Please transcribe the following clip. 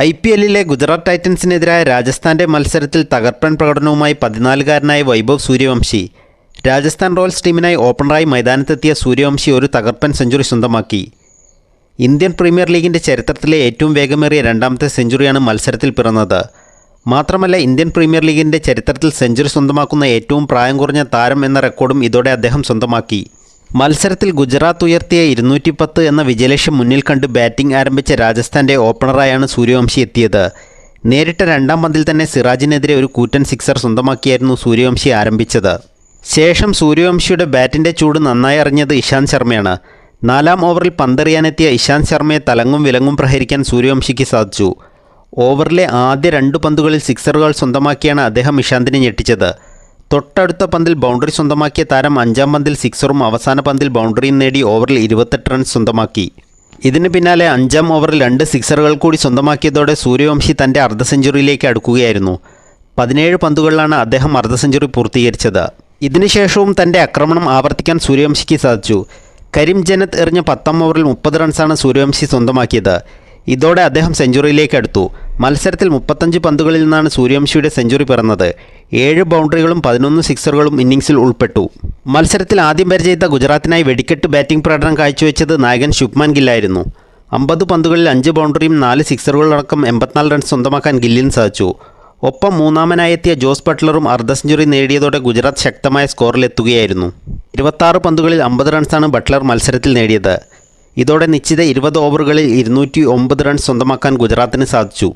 I P എല്ലിലെ ഗുജറാത്ത് ടൈറ്റൻസിനെതിരായ രാജസ്ഥാന്റെ മത്സരത്തിൽ തകർപ്പൻ പ്രകടനവുമായി പതിനാലുകാരനായ വൈഭവ് സൂര്യവംശി. രാജസ്ഥാൻ റോയൽസ് ടീമിനായി ഓപ്പണറായി മൈതാനത്തെത്തിയ സൂര്യവംശി ഒരു തകർപ്പൻ സെഞ്ചുറി സ്വന്തമാക്കി. ഇന്ത്യൻ പ്രീമിയർ ലീഗിന്റെ ചരിത്രത്തിലെ ഏറ്റവും വേഗമേറിയ രണ്ടാമത്തെ സെഞ്ചുറിയാണ് മത്സരത്തിൽ പിറന്നത്. മാത്രമല്ല ഇന്ത്യൻ പ്രീമിയർ ലീഗിന്റെ ചരിത്രത്തിൽ സെഞ്ചുറി സ്വന്തമാക്കുന്ന ഏറ്റവും പ്രായം കുറഞ്ഞ താരം എന്ന റെക്കോർഡും ഇതോടെ അദ്ദേഹം സ്വന്തമാക്കി. മത്സരത്തിൽ ഗുജറാത്ത് ഉയർത്തിയ ഇരുന്നൂറ്റി പത്ത് എന്ന വിജയലക്ഷ്യം മുന്നിൽ കണ്ട് ബാറ്റിംഗ് ആരംഭിച്ച രാജസ്ഥാന്റെ ഓപ്പണറായാണ് സൂര്യവംശി എത്തിയത്. നേരിട്ട രണ്ടാം പന്തിൽ തന്നെ സിറാജിനെതിരെ ഒരു കൂറ്റൻ സിക്സർ സ്വന്തമാക്കിയായിരുന്നു സൂര്യവംശി ആരംഭിച്ചത്. ശേഷം സൂര്യവംശിയുടെ ബാറ്റിന്റെ ചൂട് നന്നായി അറിഞ്ഞത് ഇഷാന്ത് ശർമ്മയാണ്. നാലാം ഓവറിൽ പന്തെറിയാനെത്തിയ ഇഷാന്ത് ശർമ്മയെ തലങ്ങും വിലങ്ങും പ്രഹരിക്കാൻ സൂര്യവംശിക്ക് സാധിച്ചു. ഓവറിലെ ആദ്യ രണ്ട് പന്തുകളിൽ സിക്സറുകൾ സ്വന്തമാക്കിയാണ് അദ്ദേഹം ഇഷാന്തിനെ ഞെട്ടിച്ചത്. തൊട്ടടുത്ത പന്തിൽ ബൗണ്ടറി സ്വന്തമാക്കിയ താരം അഞ്ചാം പന്തിൽ സിക്സറും അവസാന പന്തിൽ ബൗണ്ടറിയും നേടി ഓവറിൽ ഇരുപത്തെട്ട് റൺസ് സ്വന്തമാക്കി. ഇതിന് പിന്നാലെ അഞ്ചാം ഓവറിൽ രണ്ട് സിക്സറുകൾ കൂടി സ്വന്തമാക്കിയതോടെ സൂര്യവംശി തന്റെ അർദ്ധ സെഞ്ചുറിയിലേക്ക് അടുക്കുകയായിരുന്നു. പതിനേഴ് പന്തുകളിലാണ് അദ്ദേഹം അർദ്ധ സെഞ്ചുറി പൂർത്തീകരിച്ചത്. ഇതിനുശേഷവും തന്റെ ആക്രമണം ആവർത്തിക്കാൻ സൂര്യവംശിക്ക് സാധിച്ചു. കരീം ജനത്ത് എറിഞ്ഞ പത്താം ഓവറിൽ മുപ്പത് റൺസാണ് സൂര്യവംശി സ്വന്തമാക്കിയത്. ഇതോടെ അദ്ദേഹം സെഞ്ചുറിയിലേക്ക് അടുത്തു. മത്സരത്തിൽ മുപ്പത്തഞ്ച് പന്തുകളിൽ നിന്നാണ് സൂര്യവംശിയുടെ സെഞ്ചുറി പിറന്നത്. ഏഴ് ബൗണ്ടറികളും പതിനൊന്ന് സിക്സറുകളും ഇന്നിംഗ്സിൽ ഉൾപ്പെട്ടു. മത്സരത്തിൽ ആദ്യം പരിചയത്ത ചെയ്ത ഗുജറാത്തിനായി വെടിക്കെട്ട് ബാറ്റിംഗ് പ്രകടനം കാഴ്ചവെച്ചത് നായകൻ ശുഭ്മാൻ ഗില്ലായിരുന്നു. അമ്പത് പന്തുകളിൽ അഞ്ച് ബൗണ്ടറിയും നാല് സിക്സറുകളടക്കം എൺപത്തിനാല് റൺസ് സ്വന്തമാക്കാൻ ഗില്ലിന് സാധിച്ചു. ഒപ്പം മൂന്നാമനായി എത്തിയ ജോസ് ബട്ട്ലറും അർദ്ധ സെഞ്ചുറി നേടിയതോടെ ഗുജറാത്ത് ശക്തമായ സ്കോറിലെത്തുകയായിരുന്നു. ഇരുപത്താറ് പന്തുകളിൽ അമ്പത് റൺസാണ് ബട്ട്ലർ മത്സരത്തിൽ നേടിയത്. ഇതോടെ നിശ്ചിത ഇരുപത് ഓവറുകളിൽ ഇരുന്നൂറ്റി ഒമ്പത് റൺസ് സ്വന്തമാക്കാൻ ഗുജറാത്തിന് സാധിച്ചു.